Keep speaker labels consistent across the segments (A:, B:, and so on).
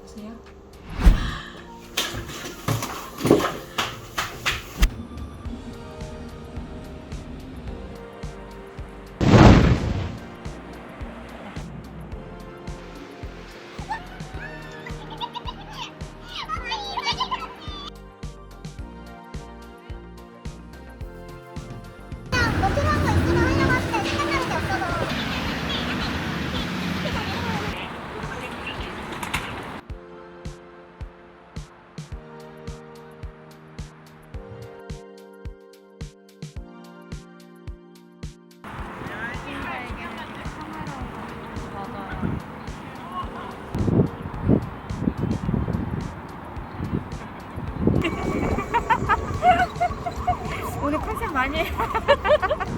A: 여보세요? 오늘 컨셉 많이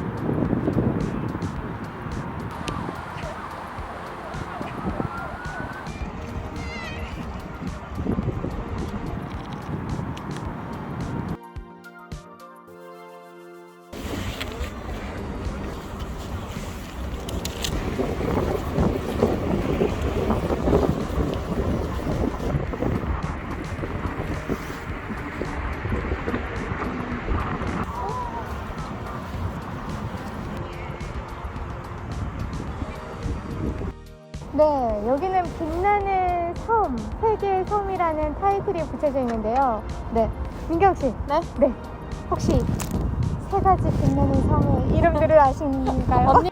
B: 네, 여기는 빛나는 섬, 세계의 섬이라는 타이틀이 붙여져 있는데요. 네, 민경 씨. 네? 네. 혹시 세 가지 빛나는 섬의 이름들을?
A: 언니.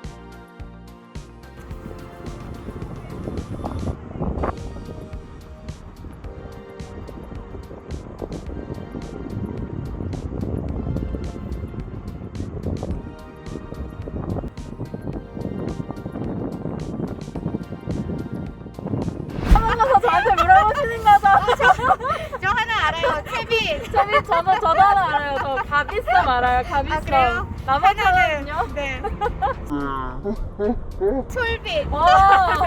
A: 저한테 물어보시는 거죠?
C: 저 하나 알아요 채비
A: 저기 저도 저도 하나 알아요. 저 가비섬 알아요. 가비섬.
C: 그래요?
A: 남해잖아요.
C: 네 툴빛
A: 와.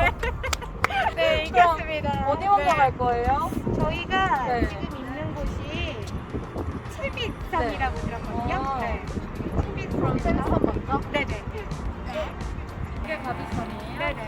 C: 네
A: 그럼
C: 이겼습니다
A: 어디 먼저
C: 네.
A: 갈 거예요?
C: 저희가
A: 네.
C: 지금 있는 곳이 칠빛섬이라고 들었거든요
A: 아.
C: 네
A: 그럼
C: 칠빛섬
A: 세비섬 먼저?
C: 네네
A: 이게 가비섬이에요?
C: 네네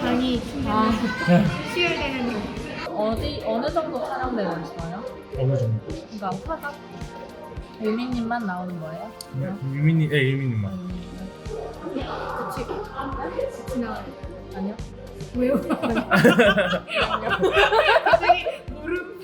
C: 방이
A: 아,
C: 수혈되는 중
A: 어디 어느 정도 촬영되고 있어요?
D: 어느 정도?
A: 그러니까 화각 유미님만 나오는 거예요?
D: 유민님, 예, 유민님만.
C: 그치 같이 나와요
A: 아니요.
C: 왜요? 갑자기 무릎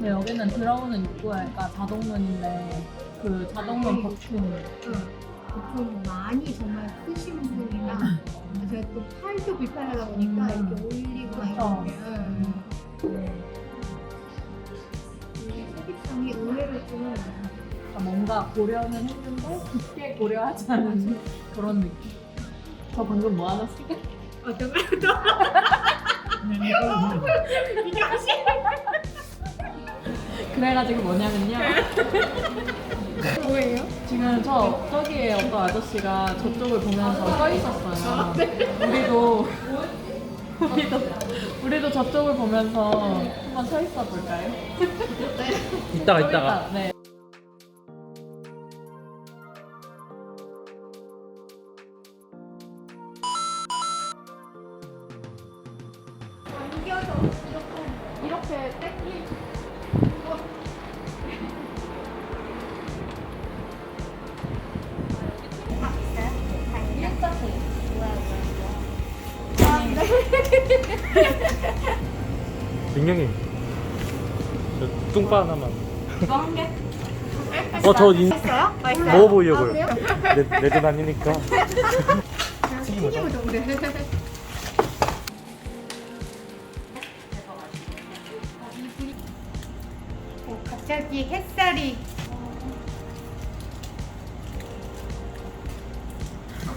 A: 네, 여기는 들어오는 입구가 자동문인데 그 자동문 버튼
C: 보통 많이 정말 크신 분이나 제가 또 팔도 불편하다 보니까
A: 음.
C: 이렇게 올리고 막
A: 그쵸.
C: 이렇게. 여기 소비성이 의외로 좀
A: 뭔가 고려는 했는데 깊게 고려하지 않은 그런 느낌. 저 방금 뭐 하나 쓰게?
C: 어떤 걸 또? 이게 혹시
A: 그래가지고 뭐냐면요.
C: 뭐예요?
A: 지금 저 저기에 어떤 아저씨가 저쪽을 보면서 서 있었어요. 우리도 우리도 우리도 저쪽을 보면서 한번 서 있어 볼까요?
D: 이따가, 이따가.
A: 네.
C: 당겨서 이렇게
A: 이렇게 땡기
D: 민경님. 저 뚱빠 하나만.
A: 이거 한 개?
D: 어, 저 인,
C: 했어요?
D: 먹어보려고요.
C: 아, 그래요?
D: 내, 내돈 아니니까.
C: 자,
D: 튀김
C: 튀김 우동 갑자기 햇살이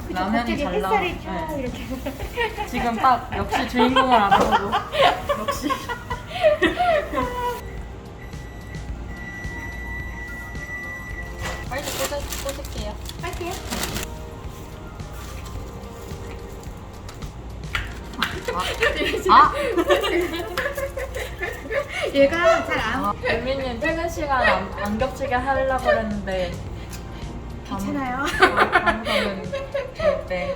A: 라면이
C: 갑자기
A: 잘 나와.
C: 햇살이 쫙
A: 네.
C: 이렇게
A: 지금 딱 역시 주인공을 알아보고 역시 빨리 꽂아, 꽂을게요
C: 할게요.
A: 아!
C: 얘가 잘안
A: 아 유민님 퇴근 시간 안, 안 겹치게 하려고 그랬는데
C: 괜찮아요.
A: 방송은 절대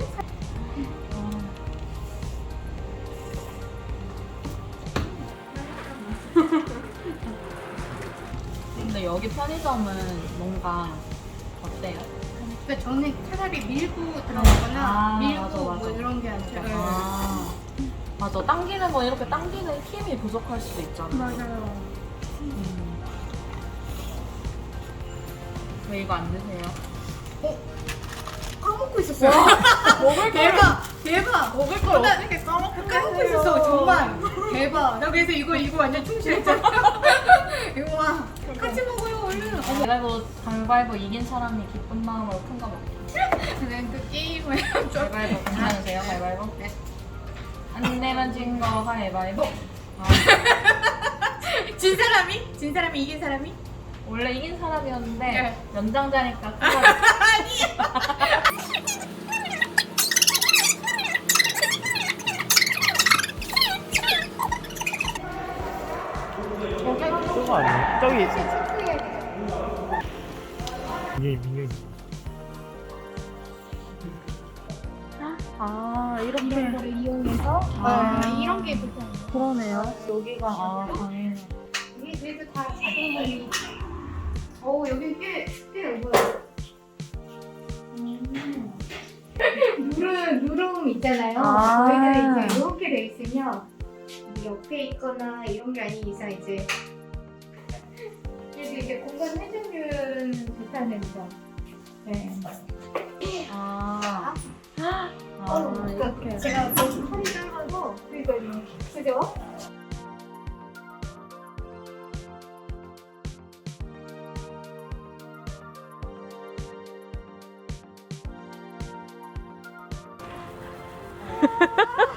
A: 근데 여기 편의점은 뭔가 어때요?
C: 그러니까 저는 차라리 밀고 들어가거나
A: 아,
C: 밀고
A: 맞아, 맞아.
C: 뭐 이런 게 아니라
A: 아, 맞아. 당기는 건 이렇게 당기는 힘이 부족할 수도 있잖아.
C: 맞아요.
A: 음. 왜 이거 안 드세요?
C: 까먹고 있었어요.
A: 먹을
C: 대박, 대박.
A: 먹을
C: 걸나
A: 어떻게 까먹고
C: 까먹고 있었어, 정말. 대박. 나 그래서 이거 이거 완전 충실했잖아. 이거 와, 같이 먹어요 얼른. 어머,
A: 가위바위보, 가위바위보 이긴 사람이 기쁜 마음으로 큰거 먹기.
C: 그냥 그 게임을 좀.
A: 가위바위보 괜찮으세요? 가위바위보? 네. 안 내면 진 거 가위바위보. 아,
C: 진 사람이? 진 사람이 이긴 사람이?
A: 원래 이긴 사람이었는데
C: 네.
A: 연장자니까 그거
D: 저거 아니에요? 저기. 민영이 민영이
A: 아
C: 이런 거를 이용해서
A: 아.
C: 아, 이런 게 좋다.
A: 그러네요. 여기가 아 당연히.
C: 이게 그래도 다 자동으로. 오 여기 꽤꽤 넓어요. 음. 누름 누름 있잖아요.
A: 아.
C: 저희가 이제 이렇게 돼 있으면 이 옆에 있거나 이런 게 아닌 이상 이제 그래서 이제 공간 회전율은 좋다는 점. 네.
A: 아.
C: 어,
A: 아,
C: 그러니까. 제가 너무 허리 짧아서 그러니까 그죠?